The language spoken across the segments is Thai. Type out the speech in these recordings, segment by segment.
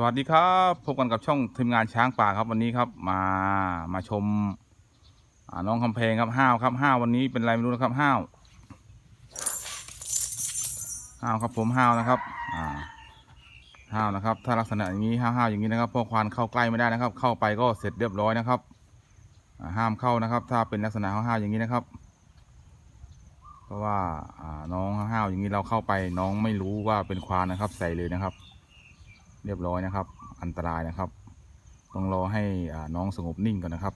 สวัสดีครับพบกันกับช่องทีมงานช้างป่าครับวันนี้ครับมามาชมน้องคำเพลงครับห้าวครับห้าววันนี้เป็นไรไม่รู้นะครับห้าวห้าวครับผมห้าวนะครับห้าวนะครับ ถ้าลักษณะอย่างนี้ห้าวห้าวอย่างนี้นะครับพวกควานเข้าใกล้ไม่ได้นะครับ เข้าไปก็เสร็จเรียบร้อยนะครับห้ามเข้านะครับ ถ้าเป็นลักษณะห้าวห้าวอย่างนี้นะครับ เพราะว่าน้องห้าวอย่างนี้เราเข้าไปน้องไม่รู้ว่าเป็นควานนะครับ ใส่เลยนะครับ เรียบร้อยนะครับ อันตรายนะครับ ต้องรอให้น้องสงบนิ่งก่อนนะครับ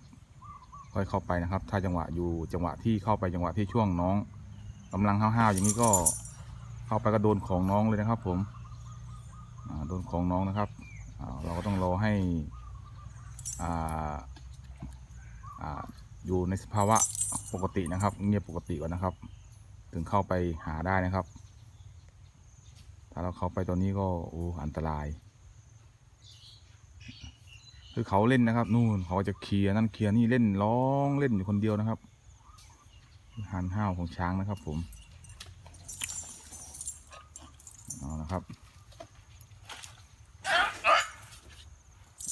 ค่อยเข้าไปนะครับ ถ้าจังหวะอยู่จังหวะที่เข้าไปจังหวะที่ช่วงน้องกำลังห้าวๆอย่างนี้ก็เข้าไปก็โดนของน้องเลยนะครับ ผมโดนของน้องนะครับเราก็ต้องรอให้อออยู่ในสภาวะปกตินะครับ เงียบปกติก่อนนะครับ ถึงเข้าไปหาได้นะครับ ถ้าเราเข้าไปตอนนี้ก็โอ้อันตราย คือเขาเล่นนะครับ นู่นเขาจะเคลียร์นั่นเคลียร์นี่เล่นร้องเล่นอยู่คนเดียวนะครับหันห้าวของช้างนะครับ ผมเอานะครับ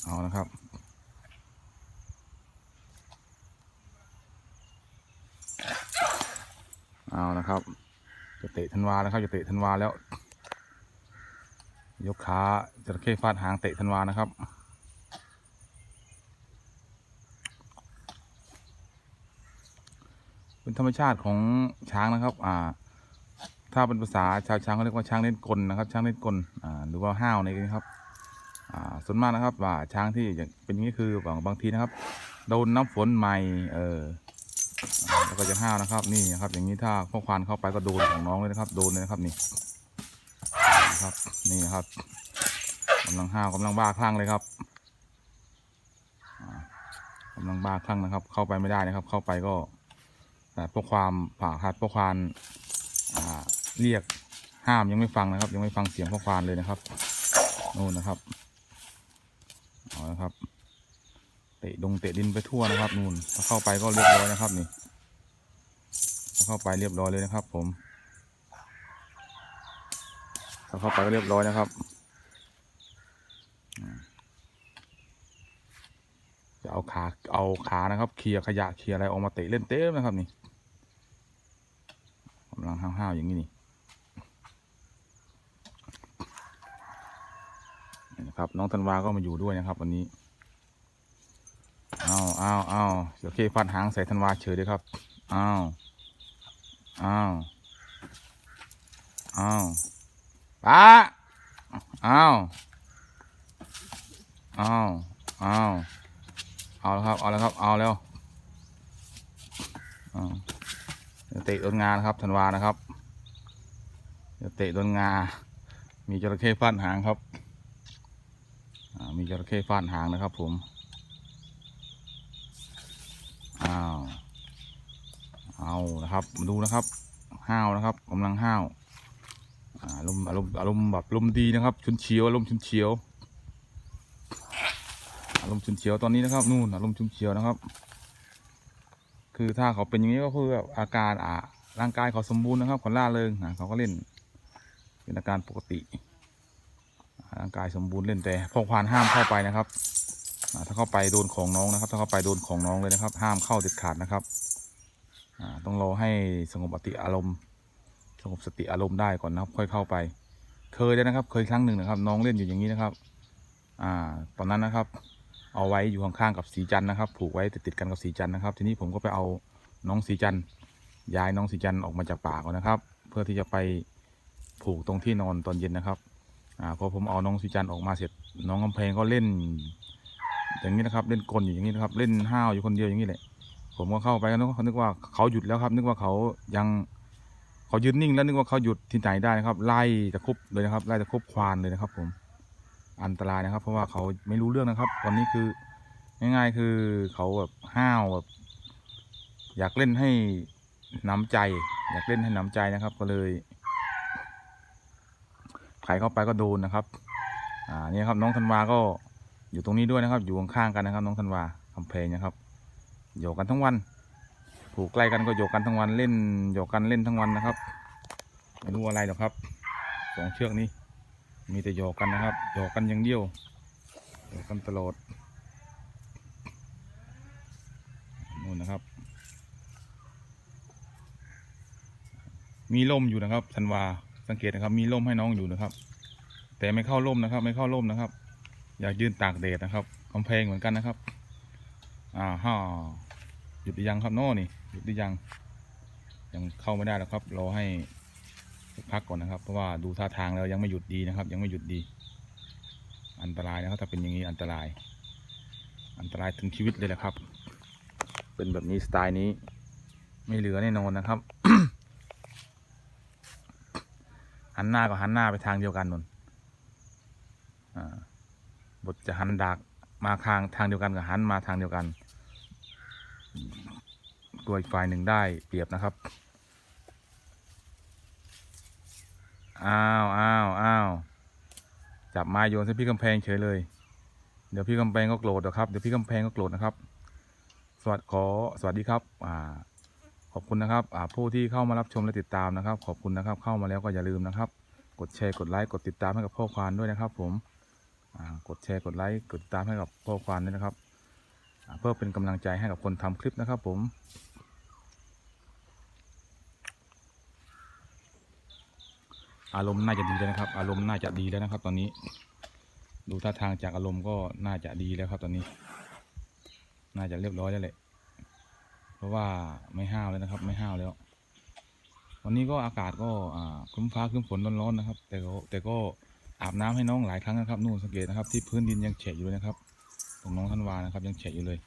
เอานะครับเอานะครับ จะเตะธันวาแล้วครับจะเตะธันวาแล้ว ยกขาจระเข้ฟาดหางเตะธันวานะครับ เป็นธรรมชาติของช้างนะครับ อ่า ถ้าเป็นภาษาชาวช้างเขาเรียกว่าช้างเล่นกลนะครับ ช้างเล่นกลอ่าหรือว่าห้าวในนี้ครับ อ่าส่วนมากนะครับ ว่าช้างที่อย่างเป็นอย่างนี้คือบางบางทีนะครับโดนน้ำฝนใหม่ เอออ่าแล้วก็จะห้าวนะครับ นี่นะครับ อย่างนี้ถ้าพวกควานเข้าไปก็โดนของน้องเลยนะครับ โดนเลยนะครับนี่นะครับ นี่นะครับกำลังห้าวกำลังบ้าคลั่งเลยครับอ่ากำลังบ้าคลั่งนะครับ เข้าไปไม่ได้นะครับ เข้าไปก็ พวกความผ่าคัดพวกควานเรียกห้ามยังไม่ฟังนะครับ ยังไม่ฟังเสียงพวกควานเลยนะครับนู่นนะครับเอาละครับ เตะดงเตะดินไปทั่วนะครับนู่นถ้าเข้าไปก็เรียบร้อยนะครับนี่ถ้าเข้าไปเรียบร้อยเลยนะครับ ผมถ้าเข้าไปก็เรียบร้อยนะครับจะเอาขาเอาขานะครับเคลียร์ขยะเคลียร์อะไรออกมาเตะเล่นเต็มนะครับนี่ ห้าวอย่างนี้นี่นะครับ น้องธันวาก็มาอยู่ด้วยนะครับ วันนี้อ้าวอ้าวอ้าวเดี๋ยวเคฟันหางใส่ธันวาเฉยเลยครับอ้าวอ้าวอ้าวป้าอ้าวอ้าวอ้าวเอาแล้วครับ เอาแล้วครับ เอาแล้วอ้าวเดี๋ยวเตะโดนงานะครับธันวานะครับ เดี๋ยวเตะโดนงา มีจระเข้ฟาดหางครับ มีจระเข้ฟาดหางนะครับผม อ้าว เอานะครับ มาดูนะครับ ห้าวนะครับกำลังห้าวอารมณ์อารมณ์อารมณ์แบบอารมณ์ดีนะครับ ชุนเฉียวอารมณ์ชุนเฉียว อารมณ์ชุนเฉียวตอนนี้นะครับ นู่นอารมณ์ชุนเฉียวนะครับ คือถ้าเขาเป็นอย่างนี้ก็คือแบบอาการอ่าร่างกายเขาสมบูรณ์นะครับเขาล่าเริงอ่าเขาก็เล่น เป็นอาการปกติร่างกายสมบูรณ์เล่นแต่พวกควานห้ามเข้าไปนะครับถ้าเข้าไปโดนของน้องนะครับ ถ้าเข้าไปโดนของน้องเลยนะครับ ห้ามเข้าเด็ดขาดนะครับต้องรอให้สงบสติอารมณ์ สงบสติอารมณ์ได้ก่อนนะครับ ค่อยเข้าไป เคยแล้นะครับ เคยครั้งหนึ่งนะครับ น้องเล่นอยู่อย่างนี้นะครับอ่าตอนนั้นนะครับ เอาไว้อยู่ข้างๆกับสีจันนะครับ ผูกไว้ติดๆกันกับสีจันนะครับ ทีนี้ผมก็ไปเอาน้องสีจันย้ายน้องสีจันออกมาจากป่าก่อนนะครับ เพื่อที่จะไป ผูกตรงที่นอนตอนเย็นนะครับอ่าพอผมเอาน้องสีจันออกมาเสร็จ น้องกำแพงก็เล่น อย่างนี้นะครับ เล่นกลอยู่อย่างนี้นะครับ เล่นห้าวอยู่คนเดียวอย่างนี้แหละผมก็เข้าไปก็นึกว่านึกว่าเขาหยุดแล้วครับ นึกว่าเขายังเขายืนนิ่งแล้วนึกว่าเขาหยุดที่ไหนได้นะครับ ไล่ตะคุบเลยนะครับ ไล่ตะคุบควานเลยนะครับ ผมอันตรายนะครับ เพราะว่าเขาไม่รู้เรื่องนะครับ ตอนนี้คือง่ายๆคือเขาแบบห้าวแบบอยากเล่นให้น้ำใจ อยากเล่นให้น้ำใจนะครับ ก็เลย ใครเข้าไปก็โดนนะครับ อ่านี่ครับน้องธันวาก็อยู่ตรงนี้ด้วยนะครับ อยู่ข้างๆกันนะครับ น้องธันวาคำเพลงนะครับโยกกันทั้งวัน ผูกใกล้กันก็โยกกันทั้งวันเล่นโยกกันเล่นทั้งวันนะครับไม่รู้อะไรหรอกครับสองเชือกนี้ มีแต่โยกกันนะครับโยกกันอย่างเดียวเดี๋ยวกันตลอดนู่นนะครับ มีร่มอยู่นะครับธันวา สังเกตนะครับ มีร่มให้น้องอยู่นะครับ แต่ไม่เข้าร่มนะครับ ไม่เข้าร่มนะครับ อยากยืนตากแดดนะครับกำแพงเหมือนกันนะครับ อ่าฮ่าหยุดหรือยังครับโน่นี่หยุดหรือยัง ยังเข้าไม่ได้แล้วครับ รอให้พักก่อนนะครับ เพราะว่าดูท่าทางแล้วยังไม่หยุดดีนะครับ ยังไม่หยุดดี อันตรายนะครับ ถ้าเป็นอย่างนี้อันตราย อันตรายถึงชีวิตเลยแหละครับ เป็นแบบนี้สไตล์นี้ ไม่เหลือแน่นอนนะครับ หันหน้าก็หันหน้าไปทางเดียวกันนนบทจะหันดักมาทางทางเดียวกันกับหันมาทางเดียวกัน ตัวอีกฝ่ายหนึ่งได้เปรียบนะครับ อ้าวอ้าวอ้าวจับไม้โยนใส่พี่กำแพงเฉยเลย เดี๋ยวพี่กำแพงก็โกรธนะครับ เดี๋ยวพี่กำแพงก็โกรธนะครับ สวัสดีขอสวัสดีครับ อ่า ขอบคุณนะครับผู้ที่เข้ามารับชมและติดตามนะครับ ขอบคุณนะครับ เข้ามาแล้วก็อย่าลืมนะครับ กดแชร์กดไลค์กดติดตามให้กับพ่อควานด้วยนะครับ ผมกดแชร์กดไลค์กดติดตามให้กับพ่อควานด้วยนะครับเพื่อเป็นกำลังใจให้กับคนทำคลิปนะครับ ผมอารมณ์น่าจะดีแล้วนะครับ อารมณ์น่าจะดีแล้วนะครับ ตอนนี้ ดูท่าทางจากอารมณ์ก็น่าจะดีแล้วครับ ตอนนี้ น่าจะเรียบร้อยแล้วแหละ เพราะว่าไม่ห้าวแล้วนะครับ ไม่ห้าวแล้ว วันนี้ก็อากาศก็อ่าครึ้มฟ้าครึ้มฝนร้อนๆนะครับ แต่ก็แต่ก็อาบน้ำให้น้องหลายครั้งนะครับนู่นสังเกตนะครับ ที่พื้นดินยังแฉะอยู่เลยนะครับตรงน้องท่านวานะครับ ยังแฉะอยู่เลย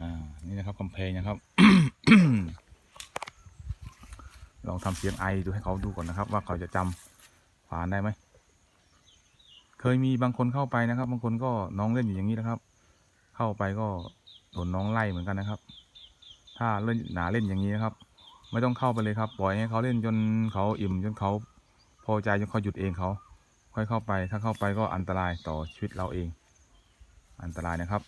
อ่านี่นะครับกำแพงนะครับลองทำเสียงไอดูให้เขาดูก่อนนะครับ ว่าเขาจะจำฝานได้ไหมเคยมีบางคนเข้าไปนะครับ บางคนก็น้องเล่นอยู่อย่างนี้นะครับ เข้าไปก็โดนน้องไล่เหมือนกันนะครับ ถ้าเล่นหนาเล่นอย่างนี้นะครับ ไม่ต้องเข้าไปเลยครับ ปล่อยให้เขาเล่นจนเขาอิ่มจนเขาพอใจจนเขาหยุดเองเขา ค่อยเข้าไป ถ้าเข้าไปก็อันตรายต่อชีวิตเราเอง อันตรายนะครับ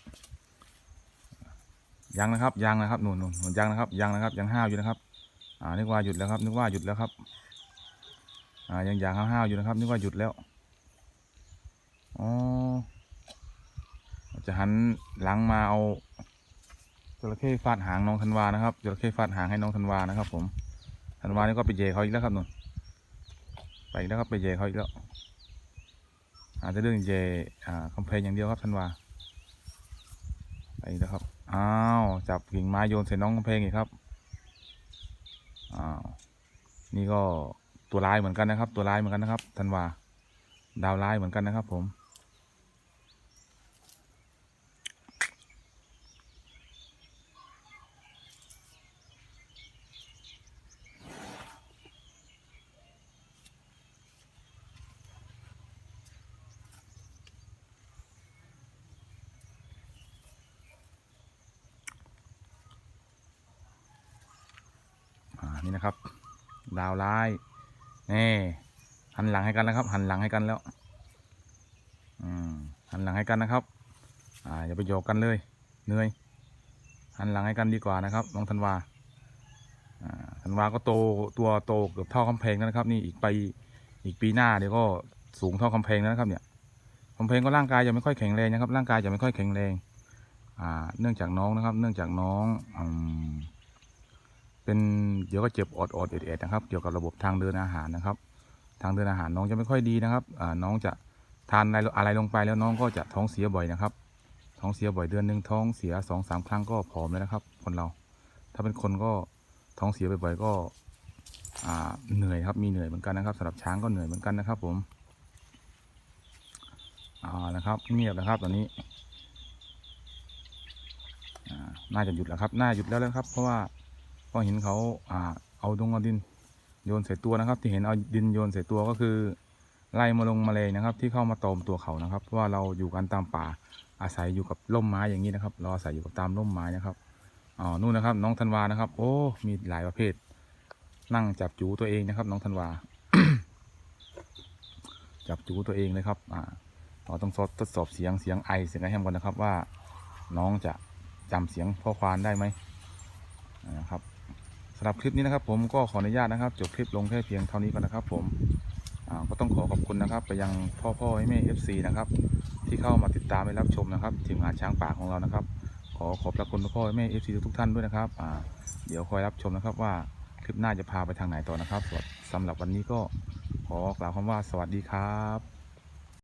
ยังนะครับ ยังนะครับนู่นนู่นนู่นยังนะครับ ยังนะครับ ยังห้าวอยู่นะครับ อ่า นึกว่าหยุดแล้วครับ นึกว่าหยุดแล้วครับ อ่า ยังอยางห้าวอยู่นะครับ นึกว่าหยุดแล้ว อ๋อ จะหันหลังมาเอา จระเข้ฟาดหางน้องธันวานะครับจระเข้ฟาดหางให้น้องธันวานะครับผมธันวานี่ก็ไปเยเขาอีกแล้วครับนุ่นไปอีกแล้วครับไปเยเขาอีกแล้วอาจจะเรื่องเยอ่าคอมเพลนอย่างเดียวครับธันวาไปอีกแล้วครับอ้าวจับกิ่งไม้โยนใส่น้องคอมเพลงอีกครับอ้าวนี่ก็ตัวร้ายเหมือนกันนะครับ ตัวร้ายเหมือนกันนะครับธันวาดาวร้ายเหมือนกันนะครับผม นี่นะครับ ดาวร้ายนี่หันหลังให้กันแล้วครับ หันหลังให้กันแล้วอืมหันหลังให้กันนะครับ อ่าอย่าไปโยกกันเลยเหนื่อยหันหลังให้กันดีกว่านะครับน้องธันวาอ่าธันวาก็โตตัวโตเกือบเท่ากำแพงแล้วนะครับ นี่อีกไปอีกปีหน้าเดี๋ยวก็สูงเท่ากำแพงแล้วนะครับ เนี่ยกำแพงก็ร่างกายจะไม่ค่อยแข็งแรงนะครับ ร่างกายจะไม่ค่อยแข็งแรง อ่า เนื่องจากน้องนะครับ เนื่องจากน้องอืม เป็นเดี๋ยวก็เจ็บอดอดเอ็ดเอ็ดๆนะครับ เกี่ยวกับระบบทางเดินอาหารนะครับ ทางเดินอาหารน้องจะไม่ค่อยดีนะครับน้องจะทานอะไรอะไรลงไปแล้วน้องก็จะท้องเสียบ่อยนะครับ ท้องเสียบ่อยเดือนหนึ่งท้องเสียสองสามครั้งก็ผอมเลยนะครับ คนเรา ถ้าเป็นคนก็ท้องเสียบ่อยๆก็เหนื่อยครับมีเหนื่อยเหมือนกันนะครับสำหรับช้างก็เหนื่อยเหมือนกันนะครับ ผมอ่านะครับเงียบนะครับ ตอนนี้น่าจะหยุดแล้วครับ น่าหยุดแล้วแล้วครับ เพราะว่า พอเห็นเขาอ่าเอาดงเอาดินโยนใส่ตัวนะครับ ที่เห็นเอาดินโยนใส่ตัวก็คือ ไล่มาลงมาเลยนะครับ ที่เข้ามาตอมตัวเขานะครับเพราะว่าเราอยู่กันตามป่าอาศัยอยู่กับร่มไม้อย่างนี้นะครับ เราอาศัยอยู่กับตามร่มไม้นะครับอ๋อนู่นนะครับ น้องธันวานะครับ โอ้ มีหลายประเภท นั่งจับจูตัวเองนะครับ น้องธันวา จับจูตัวเองเลยครับ อ่าเราต้องทดสอบเสียงเสียงไอเสียงไอแฮมก่อนนะครับว่าน้องจะจำเสียงพ่อควานได้ไหมนะครับ สำหรับคลิปนี้นะครับ ผมก็ขออนุญาตนะครับ จบคลิปลงแค่เพียงเท่านี้ก่อนนะครับ ผมก็ต้องขอขอบคุณนะครับ ไปยังพ่อพ่อแม่เอฟซีนะครับ ที่เข้ามาติดตามและรับชมนะครับทีมงานช้างป่าของเรานะครับ ขอขอบพระคุณพ่อพ่อแม่เอฟซีทุกท่านด้วยนะครับเดี๋ยวคอยรับชมนะครับว่าคลิปหน้าจะพาไปทางไหนต่อนะครับสำหรับวันนี้ก็ขอกล่าวคำว่าสวัสดีครับ